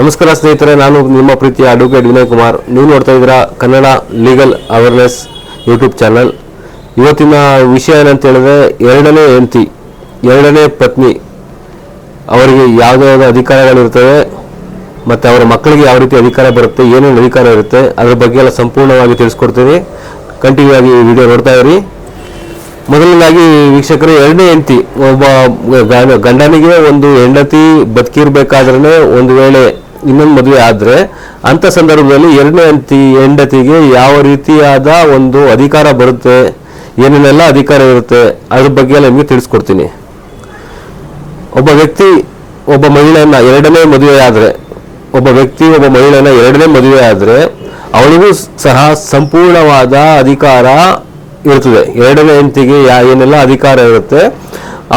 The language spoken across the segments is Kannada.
ನಮಸ್ಕಾರ ಸ್ನೇಹಿತರೆ, ನಾನು ನಿಮ್ಮ ಪ್ರೀತಿಯ ಅಡ್ವೊಕೇಟ್ ವಿನಯ್ ಕುಮಾರ್. ನೀವು ನೋಡ್ತಾ ಇದ್ದೀರಾ Kannada legal awareness YouTube channel. ಇವತ್ತಿನ ವಿಷಯ ಏನಂತ ಹೇಳಿದ್ರೆ, ಎರಡನೇ ಹೆಂಡತಿ, ಎರಡನೇ ಪತ್ನಿ, ಅವರಿಗೆ ಯಾವುದೇ ಅಧಿಕಾರಗಳಿರ್ತವೆ ಮತ್ತು ಅವರ ಮಕ್ಕಳಿಗೆ ಯಾವ ರೀತಿ ಅಧಿಕಾರ ಬರುತ್ತೆ, ಏನೇನು ಅಧಿಕಾರ ಇರುತ್ತೆ, ಅದರ ಬಗ್ಗೆ ಎಲ್ಲ ಸಂಪೂರ್ಣವಾಗಿ ತಿಳಿಸ್ಕೊಡ್ತೀನಿ. ಕಂಟಿನ್ಯೂ ಆಗಿ ವಿಡಿಯೋ ನೋಡ್ತಾ ಇರಿ. ಮೊದಲನೇದಾಗಿ ವೀಕ್ಷಕರು ಎರಡನೇ ಹೆಂಡತಿ, ಒಬ್ಬ ಗಂಡನಿಗೆ ಒಂದು ಹೆಂಡತಿ ಬದುಕಿರ್ಬೇಕಾದ್ರೆ ಒಂದು ವೇಳೆ ಇನ್ನೊಂದು ಮದುವೆ ಆದ್ರೆ, ಅಂತ ಸಂದರ್ಭದಲ್ಲಿ ಎರಡನೇ ಹೆಂಡತಿ, ಹೆಂಡತಿಗೆ ಯಾವ ರೀತಿಯಾದ ಒಂದು ಅಧಿಕಾರ ಬರುತ್ತೆ, ಏನೇನೆಲ್ಲ ಅಧಿಕಾರ ಇರುತ್ತೆ, ಅದ್ರ ಬಗ್ಗೆ ಎಲ್ಲ ನಿಮಗೆ ತಿಳಿಸ್ಕೊಡ್ತೀನಿ. ಒಬ್ಬ ವ್ಯಕ್ತಿ, ಒಬ್ಬ ಮಹಿಳೆಯನ್ನ ಎರಡನೇ ಮದುವೆ ಆದ್ರೆ, ಒಬ್ಬ ವ್ಯಕ್ತಿ, ಒಬ್ಬ ಮಹಿಳೆಯನ್ನ ಎರಡನೇ ಮದುವೆ ಆದ್ರೆ, ಅವಳಿಗೂ ಸಹ ಸಂಪೂರ್ಣವಾದ ಅಧಿಕಾರ ಇರ್ತದೆ ಎರಡನೇ ಹೆಂಡತಿಗೆ ಯಾ ಏನೆಲ್ಲ ಅಧಿಕಾರ ಇರುತ್ತೆ,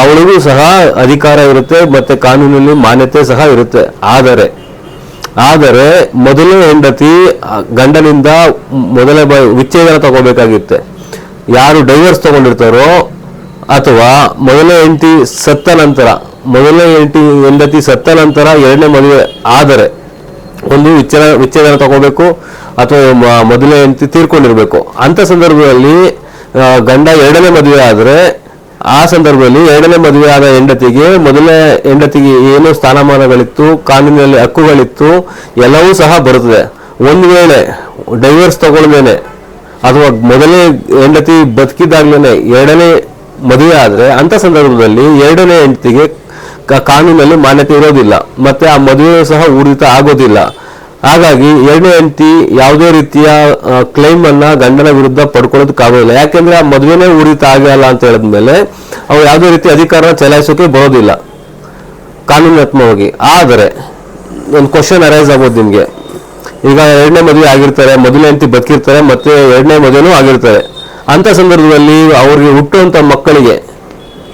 ಅವಳಿಗೂ ಸಹ ಅಧಿಕಾರ ಇರುತ್ತೆ, ಮತ್ತೆ ಕಾನೂನಲ್ಲಿ ಮಾನ್ಯತೆ ಸಹ ಇರುತ್ತೆ. ಆದರೆ ಆದರೆ ಮೊದಲನೇ ಹೆಂಡತಿ ಗಂಡನಿಂದ ಮೊದಲ ಬ ವಿಚ್ಛೇದನ ತಗೋಬೇಕಾಗಿತ್ತೆ. ಯಾರು ಡೈವರ್ಸ್ ತಗೊಂಡಿರ್ತಾರೋ ಅಥವಾ ಮೊದಲನೇ ಹೆಂಡತಿ ಸತ್ತ ನಂತರ, ಮೊದಲನೇ ಹೆಂಡತಿ ಹೆಂಡತಿ ಸತ್ತ ನಂತರ ಎರಡನೇ ಮದುವೆ ಆದರೆ ಒಂದು ವಿಚ್ಛೇದನ ವಿಚ್ಛೇದನ ತಗೋಬೇಕು ಅಥವಾ ಮೊದಲೇ ಮೊದಲನೇ ಹೆಂಡತಿ ತೀರ್ಕೊಂಡಿರ್ಬೇಕು. ಅಂತ ಸಂದರ್ಭದಲ್ಲಿ ಗಂಡ ಎರಡನೇ ಮದುವೆ ಆದರೆ ಆ ಸಂದರ್ಭದಲ್ಲಿ ಎರಡನೇ ಮದುವೆ ಆದ ಹೆಂಡತಿಗೆ ಮೊದಲನೇ ಹೆಂಡತಿಗೆ ಏನು ಸ್ಥಾನಮಾನಗಳಿತ್ತು, ಕಾನೂನಿನಲ್ಲಿ ಹಕ್ಕುಗಳಿತ್ತು, ಎಲ್ಲವೂ ಸಹ ಬರುತ್ತದೆ. ಒಂದು ವೇಳೆ ಡೈವರ್ಸ್ ತಗೊಳ್ದೇನೆ ಅಥವಾ ಮೊದಲನೇ ಹೆಂಡತಿ ಬದುಕಿದಾಗ್ಲೇ ಎರಡನೇ ಮದುವೆ ಆದ್ರೆ ಅಂತ ಸಂದರ್ಭದಲ್ಲಿ ಎರಡನೇ ಹೆಂಡತಿಗೆ ಕಾನೂನಲ್ಲಿ ಮಾನ್ಯತೆ ಇರೋದಿಲ್ಲ. ಮತ್ತೆ ಆ ಮದುವೆ ಸಹ ಊರ್ಜಿತ ಆಗೋದಿಲ್ಲ. ಹಾಗಾಗಿ ಎರಡನೇ ಹೆಂಡತಿ ಯಾವುದೇ ರೀತಿಯ ಕ್ಲೈಮ್ ಅನ್ನ ಗಂಡನ ವಿರುದ್ಧ ಪಡ್ಕೊಳ್ಳೋದಕ್ಕಾಗೋದಿಲ್ಲ ಯಾಕೆಂದ್ರೆ ಆ ಮದುವೆನೇ ಉರಿತ ಆಗಲ್ಲ ಅಂತ ಹೇಳಿದ್ಮೇಲೆ ಅವ್ರು ಯಾವುದೇ ರೀತಿ ಅಧಿಕಾರ ಚಲಾಯಿಸೋಕೆ ಬರೋದಿಲ್ಲ. ಕಾನೂನಾತ್ಮಕವಾಗಿ ಆದರೆ, ಒಂದು ಕ್ವಶನ್ ಅರೈಸ್ ಆಗ್ಬೋದು ನಿಮಗೆ. ಈಗ ಎರಡನೇ ಮದುವೆ ಆಗಿರ್ತಾರೆ, ಮೊದಲನೇ ಹೆಂಡತಿ ಬದುಕಿರ್ತಾರೆ, ಮತ್ತೆ ಎರಡನೇ ಮದುವೆನೂ ಆಗಿರ್ತಾರೆ. ಅಂತ ಸಂದರ್ಭದಲ್ಲಿ ಅವರಿಗೆ ಹುಟ್ಟುವಂತ ಮಕ್ಕಳಿಗೆ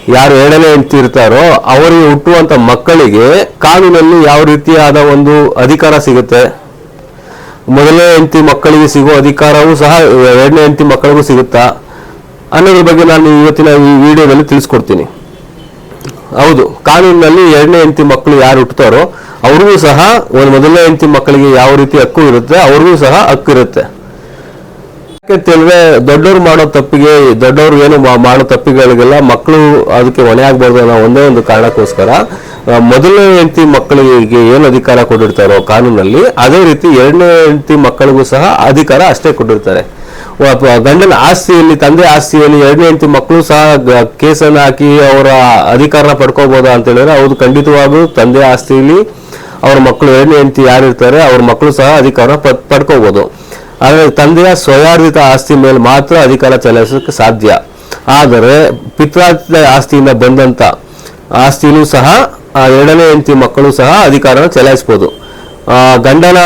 ಯಾರು ಎರಡನೇ ಹೆಂಡತಿ ಇರ್ತಾರೋ, ಅವರಿಗೆ ಹುಟ್ಟುವಂತ ಮಕ್ಕಳಿಗೆ ಕಾನೂನಲ್ಲಿ ಯಾವ ರೀತಿಯಾದ ಒಂದು ಅಧಿಕಾರ ಸಿಗುತ್ತೆ? ಮೊದಲನೇ ಹೆಂಡತಿ ಮಕ್ಕಳಿಗೆ ಸಿಗೋ ಅಧಿಕಾರವೂ ಸಹ, ಎರಡನೇ ಹೆಂಡತಿ ಮಕ್ಕಳಿಗೂ ಸಿಗುತ್ತಾ? ಅನ್ನೋದ್ರ ಬಗ್ಗೆ ನಾನು ಇವತ್ತಿನ ಈ ವಿಡಿಯೋದಲ್ಲಿ ತಿಳಿಸ್ಕೊಡ್ತೀನಿ. ಹೌದು, ಕಾನೂನಿನಲ್ಲಿ ಎರಡನೇ ಹೆಂಡತಿ ಮಕ್ಕಳು ಯಾರು ಹುಟ್ಟುತ್ತಾರೋ, ಅವ್ರಿಗೂ ಸಹ ಒಂದು ಮೊದಲನೇ ಹೆಂಡತಿ ಮಕ್ಕಳಿಗೆ ಯಾವ ರೀತಿ ಹಕ್ಕು ಇರುತ್ತೆ, ಅವ್ರಿಗೂ ಸಹ ಹಕ್ಕು ಇರುತ್ತೆ. ಯಾಕೆ ಹೇಳಿದ್ರೆ, ದೊಡ್ಡವ್ರು ಮಾಡೋ ತಪ್ಪಿಗೆ, ದೊಡ್ಡವ್ರು ಏನು ಮಾಡೋ ತಪ್ಪಿಗಳಿಗೆಲ್ಲ ಮಕ್ಕಳು ಅದಕ್ಕೆ ಹೊಣೆ ಆಗ್ಬಾರ್ದು ಅನ್ನೋ ಒಂದೇ ಒಂದು ಕಾರಣಕ್ಕೋಸ್ಕರ ಮೊದಲನೇ ಹೆಂಡತಿ ಮಕ್ಕಳಿಗೆ ಏನು ಅಧಿಕಾರ ಕೊಟ್ಟಿರ್ತಾರೋ ಕಾನೂನಲ್ಲಿ, ಅದೇ ರೀತಿ ಎರಡನೇ ಹೆಂಡತಿ ಮಕ್ಕಳಿಗೂ ಸಹ ಅಧಿಕಾರ ಅಷ್ಟೇ ಕೊಟ್ಟಿರ್ತಾರೆ. ಗಂಡನ ಆಸ್ತಿಯಲ್ಲಿ, ತಂದೆ ಆಸ್ತಿಯಲ್ಲಿ ಎರಡನೇ ಹೆಂಡತಿ ಮಕ್ಕಳು ಸಹ ಕೇಸನ್ನು ಹಾಕಿ ಅವರ ಅಧಿಕಾರನ ಪಡ್ಕೋಬೋದಾ ಅಂತ ಹೇಳಿದ್ರೆ ಅವರು ಖಂಡಿತವಾಗೂ ತಂದೆ ಆಸ್ತಿಯಲ್ಲಿ ಅವ್ರ ಮಕ್ಕಳು ಎರಡನೇ ಹೆಂಡತಿ ಯಾರಿರ್ತಾರೆ, ಅವ್ರ ಮಕ್ಕಳು ಸಹ ಅಧಿಕಾರ ಪಡ್- ಪಡ್ಕೋಬಹುದು ಆದರೆ ತಂದೆಯ ಸ್ವಯಾರ್ಜಿತ ಆಸ್ತಿ ಮೇಲೆ ಮಾತ್ರ ಅಧಿಕಾರ ಚಲಾಯಿಸೋಕೆ ಸಾಧ್ಯ. ಆದರೆ ಪಿತ್ರಾರ್ಜಿತ ಆಸ್ತಿಯಿಂದ ಬಂದಂತ ಆಸ್ತಿಯೂ ಸಹ ಆ ಎರಡನೇ ಹೆಂಡತಿ ಮಕ್ಕಳು ಸಹ ಅಧಿಕಾರನ ಚಲಾಯಿಸ್ಬೋದು. ಗಂಡನ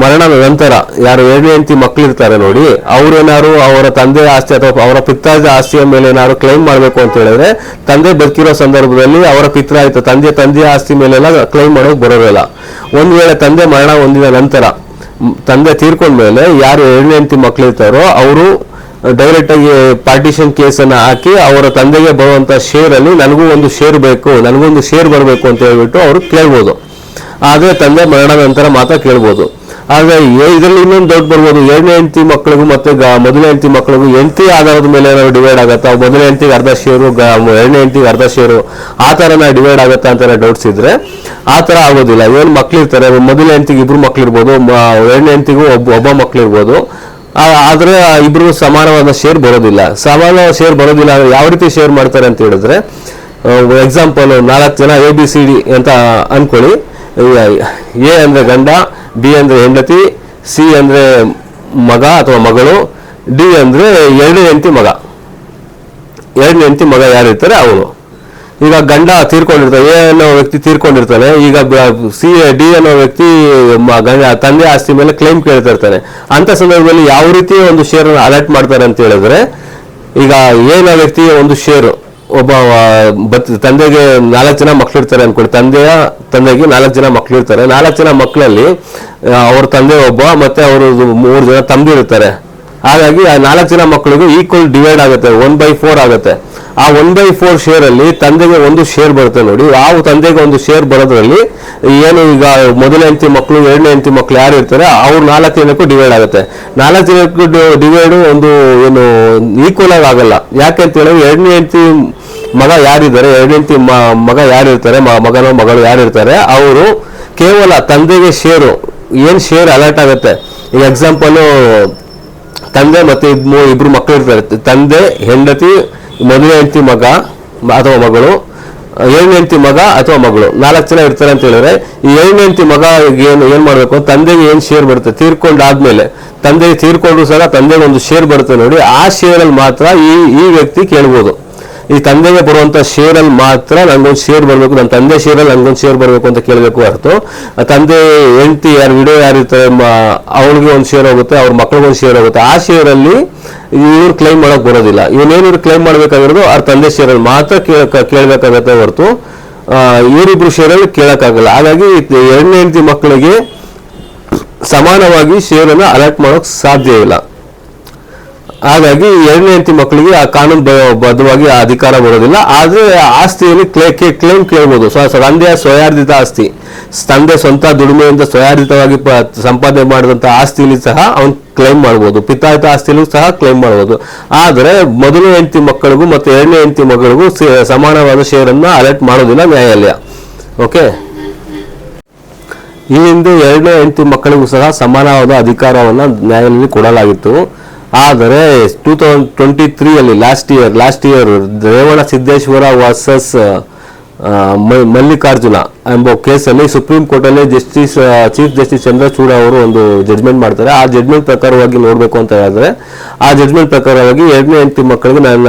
ಮರಣದ ನಂತರ ಯಾರು ಎರಡನೇ ಹೆಂಡತಿ ಮಕ್ಕಳಿರ್ತಾರೆ ನೋಡಿ ಅವ್ರೇನಾರು ಅವರ ತಂದೆ ಆಸ್ತಿ ಅಥವಾ ಅವರ ಪಿತ್ರಾಜ ಆಸ್ತಿಯ ಮೇಲೆ ಏನಾದ್ರು ಕ್ಲೈಮ್ ಮಾಡಬೇಕು ಅಂತ ಹೇಳಿದ್ರೆ, ತಂದೆ ಬದುಕಿರೋ ಸಂದರ್ಭದಲ್ಲಿ ಅವರ ಪಿತ್ರಾರ್ಜಿತ ತಂದೆ ತಂದೆಯ ಆಸ್ತಿ ಮೇಲೆಲ್ಲ ಕ್ಲೈಮ್ ಮಾಡೋಕೆ ಬರೋದಿಲ್ಲ ಒಂದು ವೇಳೆ ತಂದೆ ಮರಣ ಹೊಂದಿದ ನಂತರ, ತಂದೆ ತೀರ್ಕೊಂಡ್ಮೇಲೆ ಯಾರು ಎರಡನೇ ಹೆಂಡತಿ ಮಕ್ಕಳಿರ್ತಾರೋ ಅವರು ಡೈರೆಕ್ಟ್ ಆಗಿ ಪಾರ್ಟಿಷನ್ ಕೇಸನ್ನ ಹಾಕಿ ಅವರ ತಂದೆಗೆ ಬರುವಂತ ಶೇರ್ ಅಲ್ಲಿ ನನಗೂ ಒಂದು ಶೇರ್ ಬೇಕು, ನನಗೂ ಒಂದು ಶೇರ್ ಬರಬೇಕು ಅಂತ ಹೇಳ್ಬಿಟ್ಟು ಅವರು ಕೇಳ್ಬೋದು. ಆದ್ರೆ ತಂದೆ ಮರಣ ನಂತರ ಮಾತ್ರ ಕೇಳ್ಬೋದು. ಆದ್ರೆ ಇದರಲ್ಲಿ ಇನ್ನೊಂದು ದೊಡ್ಡ ಬರ್ಬೋದು. ಎರಡನೇ ಹೆಂಡತಿ ಮಕ್ಕಳಿಗೂ ಮತ್ತೆ ಮೊದಲನೇ ಹೆಂಡತಿ ಮಕ್ಕಳಿಗೂ ಹೆಂಡತಿ ಆಧಾರದ ಮೇಲೆ ಏನಾದ್ರು ಡಿವೈಡ್ ಆಗುತ್ತಾ? ಮೊದಲನೇ ಹೆಂಡತಿಗೆ ಅರ್ಧ ಶೇರು ಎರಡನೇ ಹೆಂಡತಿಗೆ ಅರ್ಧ ಶೇರು ಆ ಥರನ ಡಿವೈಡ್ ಆಗುತ್ತಾ ಅಂತ ಡೌಟ್ಸ್ ಇದ್ರೆ ಆ ತರ ಆಗೋದಿಲ್ಲ. ಏನು ಮಕ್ಳಿರ್ತಾರೆ? ಮೊದಲನೇ ಹೆಂಡತಿಗೆ ಇಬ್ರು ಮಕ್ಳಿರ್ಬೋದು ಎರಡನೇ ಹೆಂಡತಿಗೂ ಒಬ್ಬ ಒಬ್ಬ ಮಕ್ಳಿರ್ಬೋದು. ಆದ್ರೆ ಇಬ್ರು ಸಮಾನವಾದ ಶೇರ್ ಬರೋದಿಲ್ಲ. ಸಮಾನ ಶೇರ್ ಬರೋದಿಲ್ಲ ಅಂದ್ರೆ ಯಾವ ರೀತಿ ಶೇರ್ ಮಾಡ್ತಾರೆ ಅಂತ ಹೇಳಿದ್ರೆ ಎಕ್ಸಾಂಪಲ್ ನಾಲ್ಕು ಜನ ಎ ಬಿ ಸಿ ಡಿ ಅಂತ ಅನ್ಕೊಳ್ಳಿ. ಎ ಅಂದ್ರೆ ಗಂಡ ಬಿ ಅಂದ್ರೆ ಹೆಂಡತಿ ಸಿ ಅಂದ್ರೆ ಮಗ ಅಥವಾ ಮಗಳು ಡಿ ಅಂದ್ರೆ ಎರಡನೇ ಹೆಂಡತಿ ಮಗ. ಎರಡನೇ ಹೆಂಡತಿ ಮಗ ಯಾರಿರ್ತಾರೆ? ಅವನು ಈಗ ಗಂಡ ತೀರ್ಕೊಂಡಿರ್ತಾನೆ, ಎ ಅನ್ನೋ ವ್ಯಕ್ತಿ ತೀರ್ಕೊಂಡಿರ್ತಾನೆ, ಈಗ ಸಿ ಡಿ ಅನ್ನೋ ವ್ಯಕ್ತಿ ತಂದೆ ಆಸ್ತಿ ಮೇಲೆ ಕ್ಲೈಮ್ ಕೇಳ್ತಾ ಇರ್ತಾನೆ. ಅಂತ ಸಂದರ್ಭದಲ್ಲಿ ಯಾವ ರೀತಿ ಒಂದು ಶೇರ್ ಅಲರ್ಟ್ ಮಾಡ್ತಾರೆ ಅಂತ ಹೇಳಿದ್ರೆ, ಈಗ ಏನ ವ್ಯಕ್ತಿ ಒಂದು ಶೇರ್ ಒಬ್ಬ ತಂದೆಗೆ ನಾಲ್ಕು ಜನ ಮಕ್ಳಿರ್ತಾರೆ ಅನ್ಕೊಳ್ಳಿ ತಂದೆಯ, ತಂದೆಗೆ ನಾಲ್ಕು ಜನ ಮಕ್ಳಿರ್ತಾರೆ. ನಾಲ್ಕು ಜನ ಮಕ್ಕಳಲ್ಲಿ ಅವ್ರ ತಂದೆ ಒಬ್ಬ, ಮತ್ತೆ ಅವರು ಮೂರು ಜನ ತಮ್ಮದಿರ್ತಾರೆ ಹಾಗಾಗಿ ಆ ನಾಲ್ಕು ಜನ ಮಕ್ಕಳಿಗೂ ಈಕ್ವಲ್ ಡಿವೈಡ್ ಆಗುತ್ತೆ ಒನ್ ಬೈ ಫೋರ್ ಆಗುತ್ತೆ. ಆ ಒನ್ ಬೈ ಫೋರ್ ಶೇರ್ ಅಲ್ಲಿ ತಂದೆಗೆ ಒಂದು ಶೇರ್ ಬರುತ್ತೆ ನೋಡಿ. ಆ ತಂದೆಗೆ ಒಂದು ಶೇರ್ ಬರೋದ್ರಲ್ಲಿ ಏನು ಈಗ ಮೊದಲ ಹೆಂಡತಿ ಮಕ್ಕಳು ಎರಡನೇ ಹೆಂಡತಿ ಮಕ್ಕಳು ಯಾರು ಇರ್ತಾರೆ, ಅವ್ರು ನಾಲ್ಕು ಜನಕ್ಕೂ ಡಿವೈಡ್ ಆಗುತ್ತೆ. ನಾಲ್ಕು ಜನಕ್ಕೂ ಡಿವೈಡ್ ಒಂದು ಏನು ಈಕ್ವಲ್ ಆಗಿ ಆಗಲ್ಲ. ಯಾಕೆ ಅಂತ ಹೇಳಿದ್ರೆ ಎರಡನೇ ಹೆಂಡತಿ ಮಗ ಯಾರಿದ್ದಾರೆ, ಎರಡನೇ ಹೆಂಡತಿ ಮಗ ಯಾರಿರ್ತಾರೆ ಮಗನ ಮಗಳು ಯಾರಿರ್ತಾರೆ ಅವರು ಕೇವಲ ತಂದೆಗೆ ಶೇರು ಏನು ಶೇರ್ ಅಲರ್ಟ್ ಆಗುತ್ತೆ? ಈಗ ಎಕ್ಸಾಂಪಲು ತಂದೆ ಮತ್ತೆ ಇಬ್ಬರು ಮಕ್ಕಳು ಇರ್ತಾರೆ. ತಂದೆ, ಹೆಂಡತಿ, ಮದುವೆ ಹೆಂಡತಿ, ಮಗ ಅಥವಾ ಮಗಳು ಏಳನೇ ಹೆಂಡತಿ ಮಗ ಅಥವಾ ಮಗಳು. ನಾಲ್ಕು ಜನ ಇರ್ತಾರೆ ಅಂತ ಹೇಳಿದ್ರೆ, ಈ ಏಳನೇ ಹೆಂಡತಿ ಮಗ ಏನು ಏನ್ ಮಾಡ್ಬೇಕು? ತಂದೆಗೆ ಏನ್ ಶೇರ್ ಬರುತ್ತೆ? ತೀರ್ಕೊಂಡಾದ್ಮೇಲೆ. ತಂದೆಗೆ ತೀರ್ಕೊಂಡ್ರು ಸಹ ತಂದೆಗೆ ಒಂದು ಶೇರ್ ಬರುತ್ತೆ ನೋಡಿ. ಆ ಶೇರ್ ಅಲ್ಲಿ ಮಾತ್ರ ಈ ಈ ವ್ಯಕ್ತಿ ಕೇಳ್ಬೋದು. ಈ ತಂದೆಗೆ ಬರುವಂತ ಶೇರಲ್ಲಿ ಮಾತ್ರ ನನಗೊಂದು ಶೇರ್ ಬರಬೇಕು ನನ್ನ ತಂದೆ ಶೇರಲ್ಲಿ ಅಲ್ಲಿ ನಂಗೊಂದು ಶೇರ್ ಬರಬೇಕು ಅಂತ ಕೇಳಬೇಕು ಹೊರತು ತಂದೆ ಹೆಂಡತಿ ಯಾರು ವಿಡಿಯೋ ಯಾರಿರ್ತಾರೆ ಅವಳಿಗೆ ಒಂದು ಶೇರ್ ಹೋಗುತ್ತೆ, ಅವ್ರ ಮಕ್ಳಿಗೊಂದು ಶೇರ್ ಹೋಗುತ್ತೆ. ಆ ಶೇರಲ್ಲಿ ಇವ್ರು ಕ್ಲೈಮ್ ಮಾಡೋಕೆ ಬರೋದಿಲ್ಲ. ಇವನೇನು ಕ್ಲೈಮ್ ಮಾಡ್ಬೇಕಾಗಿರೋದು, ಅವ್ರ ತಂದೆ ಶೇರಲ್ಲಿ ಮಾತ್ರ ಕೇಳಬೇಕಾಗತ್ತೆ ಹೊರತು ಇವರಿಬ್ರು ಶೇರ್ ಅಲ್ಲಿ ಕೇಳಕ್ಕಾಗಲ್ಲ. ಹಾಗಾಗಿ ಎರಡನೇ ಹೆಂಡತಿ ಮಕ್ಕಳಿಗೆ ಸಮಾನವಾಗಿ ಶೇರನ್ನು ಅನ್ನ ಮಾಡೋಕ್ಕೆ ಮಾಡೋಕ್ ಸಾಧ್ಯ ಇಲ್ಲ. ಹಾಗಾಗಿ ಎರಡನೇ ಹೆಂಡತಿ ಮಕ್ಕಳಿಗೆ ಆ ಕಾನೂನು ಬದ್ಧವಾಗಿ ಆ ಅಧಿಕಾರ ಬರೋದಿಲ್ಲ. ಆದ್ರೆ ಆಸ್ತಿಯಲ್ಲಿ ಕ್ಲೇ ಕ್ಲೇಮ್ ಕೇಳ್ಬೋದು. ತಂದೆಯ ಸ್ವಯಾರ್ಜಿತ ಆಸ್ತಿ. ತಂದೆ ಸ್ವಂತ ದುಡಿಮೆಯಿಂದ ಸ್ವಯಾರ್ಜಿತವಾಗಿ ಸಂಪಾದನೆ ಮಾಡಿದಂತ ಆಸ್ತಿಯಲ್ಲಿ ಸಹ ಅವನು ಕ್ಲೈಮ್ ಮಾಡ್ಬೋದು. ಪಿತಾಯಿತ ಆಸ್ತಿಯಲ್ಲೂ ಸಹ ಕ್ಲೈಮ್ ಮಾಡ್ಬೋದು. ಆದರೆ ಮೊದಲನೇ ಹೆಂಡತಿ ಮಕ್ಕಳಿಗೂ ಮತ್ತು ಎರಡನೇ ಹೆಂಡತಿ ಮಗಳಿಗೂ ಸಮಾನವಾದ ಶೇರನ್ನು ಅಲರ್ಟ್ ಮಾಡೋದಿಲ್ಲ ನ್ಯಾಯಾಲಯ. ಓಕೆ? ಈ ಹಿಂದೆ ಎರಡನೇ ಹೆಂಡತಿ ಮಕ್ಕಳಿಗೂ ಸಹ ಸಮಾನವಾದ ಅಧಿಕಾರವನ್ನು ನ್ಯಾಯಾಲಯದಲ್ಲಿ ಕೊಡಲಾಗಿತ್ತು. ಆದರೆ two thousand twenty ತ್ರೀಯಲ್ಲಿ last year last year Revana Siddeshwara versus Mallikarjuna ಎಂಬ ಕೇಸಲ್ಲಿ ಸುಪ್ರೀಂ ಕೋರ್ಟಲ್ಲಿ ಜಸ್ಟಿಸ್ ಚೀಫ್ ಜಸ್ಟಿಸ್ ಚಂದ್ರಚೂಡ ಅವರು ಒಂದು ಜಡ್ಜ್ಮೆಂಟ್ ಮಾಡ್ತಾರೆ. ಆ ಜಡ್ಜ್ಮೆಂಟ್ ಪ್ರಕಾರವಾಗಿ ನೋಡಬೇಕು ಅಂತ ಹೇಳಿದ್ರೆ, ಆ ಜಡ್ಜ್ಮೆಂಟ್ ಪ್ರಕಾರವಾಗಿ ಎರಡನೇ ಹೆಂಡತಿ ಮಕ್ಕಳಿಗೆ ನನ್ನ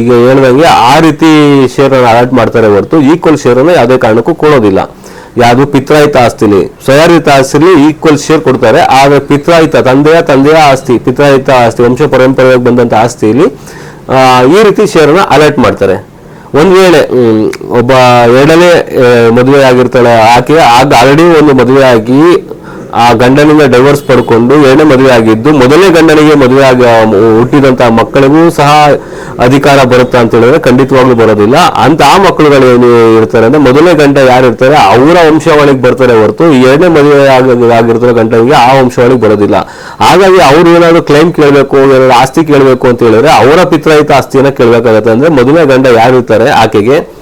ಈಗ ಹೇಳ್ದಂಗೆ ಆ ರೀತಿ ಶೇರ್ ಅಲಾಟ್ ಮಾಡ್ತಾರೆ ಹೊರತು ಈಕ್ವಲ್ ಶೇರನ್ನು ಯಾವುದೇ ಕಾರಣಕ್ಕೂ ಕೊಡೋದಿಲ್ಲ. ಯಾವುದು ಪಿತ್ರಾಯಿತ ಆಸ್ತಿಲಿ ಸ್ವಯಾರಿತ ಆಸ್ತಿಲಿ ಈಕ್ವಲ್ ಶೇರ್ ಕೊಡ್ತಾರೆ. ಆದ್ರೆ ಪಿತ್ರಾಯಿತ, ತಂದೆಯ ತಂದೆಯ ಆಸ್ತಿ, ಪಿತ್ರಾಯಿತ ಆಸ್ತಿ, ವಂಶ ಪರಂಪರೆಯಾಗಿ ಬಂದಂತ ಆಸ್ತಿಯಲ್ಲಿ ಈ ರೀತಿ ಶೇರನ್ನು ಅಲರ್ಟ್ ಮಾಡ್ತಾರೆ. ಒಂದು ವೇಳೆ ಒಬ್ಬ ಎರಡನೇ ಮದುವೆ ಆಗಿರ್ತಾಳೆ ಆಕೆ ಆಗ ಆಲ್ರೆಡಿ ಒಂದು ಮದುವೆ ಆಗಿ ಆ ಗಂಡನಿಂದ ಡೈವರ್ಸ್ ಪಡ್ಕೊಂಡು ಎರಡನೇ ಮದುವೆ ಆಗಿದ್ದು, ಮೊದಲನೇ ಗಂಡನಿಗೆ ಮದುವೆ ಆಗಿ ಹುಟ್ಟಿದಂತಹ ಮಕ್ಕಳಿಗೂ ಸಹ ಅಧಿಕಾರ ಬರುತ್ತಾ ಅಂತ ಹೇಳಿದ್ರೆ ಖಂಡಿತವಾಗ್ಲೂ ಬರೋದಿಲ್ಲ. ಅಂತ ಆ ಮಕ್ಕಳುಗಳು ಏನು ಇರ್ತಾರೆ ಅಂದ್ರೆ, ಮೊದಲನೇ ಗಂಡ ಯಾರು ಇರ್ತಾರೆ, ಅವರ ವಂಶಾವಳಿಗೆ ಬರ್ತಾರೆ ಹೊರತು ಎರಡನೇ ಮದುವೆ ಆಗಿರ್ತಾರೋ ಗಂಡನಿಗೆ ಆ ವಂಶಾವಳಿಗೆ ಬರೋದಿಲ್ಲ. ಹಾಗಾಗಿ ಅವ್ರು ಏನಾದ್ರು ಕ್ಲೈಮ್ ಕೇಳಬೇಕು, ಏನಾದ್ರು ಆಸ್ತಿ ಕೇಳಬೇಕು ಅಂತ ಹೇಳಿದ್ರೆ, ಅವರ ಪಿತ್ರಾಯಿತ ಆಸ್ತಿಯನ್ನ ಕೇಳಬೇಕಾಗತ್ತೆ ಅಂದ್ರೆ, ಮೊದಲನೇ ಗಂಡ ಯಾರು ಇರ್ತಾರೆ, ಆಕೆಗೆ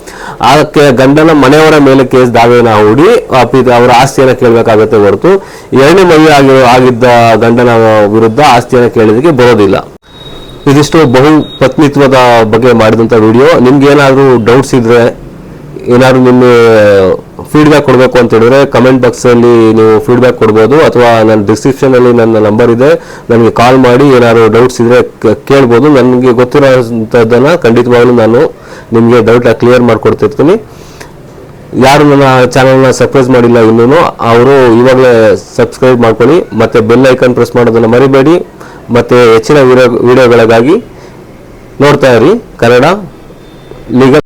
ಆಕೆ ಗಂಡನ ಮನೆಯವರ ಮೇಲೆ ಕೇಸ್ ದಾವೆಯನ್ನು ಹೂಡಿ ಅವರ ಆಸ್ತಿಯನ್ನು ಕೇಳಬೇಕಾಗತ್ತೆ ಹೊರತು ಎರಡನೇ ಮದುವೆ ಆಗಿ ಆಗಿದ್ದ ಗಂಡನ ವಿರುದ್ಧ ಆಸ್ತಿಯನ್ನು ಕೇಳೋದಕ್ಕೆ ಬರೋದಿಲ್ಲ. ಇದಿಷ್ಟು ಬಹು ಪತ್ನಿತ್ವದ ಬಗ್ಗೆ ಮಾಡಿದಂಥ ವಿಡಿಯೋ. ನಿಮ್ಗೆ ಏನಾದರೂ ಡೌಟ್ಸ್ ಇದ್ರೆ, ಏನಾದರೂ ನಿಮ್ಮ ಫೀಡ್ಬ್ಯಾಕ್ ಕೊಡಬೇಕು ಅಂತ ಹೇಳಿದ್ರೆ ಕಮೆಂಟ್ ಬಾಕ್ಸಲ್ಲಿ ನೀವು ಫೀಡ್ಬ್ಯಾಕ್ ಕೊಡ್ಬೋದು. ಅಥವಾ ನನ್ನ ಡಿಸ್ಕ್ರಿಪ್ಷನಲ್ಲಿ ನನ್ನ ನಂಬರ್ ಇದೆ. ನನಗೆ ಕಾಲ್ ಮಾಡಿ ಏನಾದರೂ ಡೌಟ್ಸ್ ಇದ್ರೆ ಕೇಳ್ಬೋದು. ನನಗೆ ಗೊತ್ತಿರೋಂಥದ್ದನ್ನು ಖಂಡಿತವಾಗ್ಲೂ ನಾನು ನಿಮಗೆ ಡೌಟ್ ಕ್ಲಿಯರ್ ಮಾಡಿಕೊಡ್ತಿರ್ತೀನಿ. ಯಾರು ನನ್ನ ಚಾನಲ್ನ ಸಬ್ಸ್ಕ್ರೈಬ್ ಮಾಡಿಲ್ಲ ಇನ್ನೂ ಅವರು ಇವಾಗಲೇ ಸಬ್ಸ್ಕ್ರೈಬ್ ಮಾಡ್ಕೊಳ್ಳಿ, ಮತ್ತೆ ಬೆಲ್ ಐಕನ್ ಪ್ರೆಸ್ ಮಾಡೋದನ್ನು ಮರಿಬೇಡಿ, ಮತ್ತು ಹೆಚ್ಚಿನ ವಿಡಿಯೋ ವಿಡಿಯೋಗಳಿಗಾಗಿ ನೋಡ್ತಾ ಇರಿ ಕನ್ನಡ ಲೀಗಲ್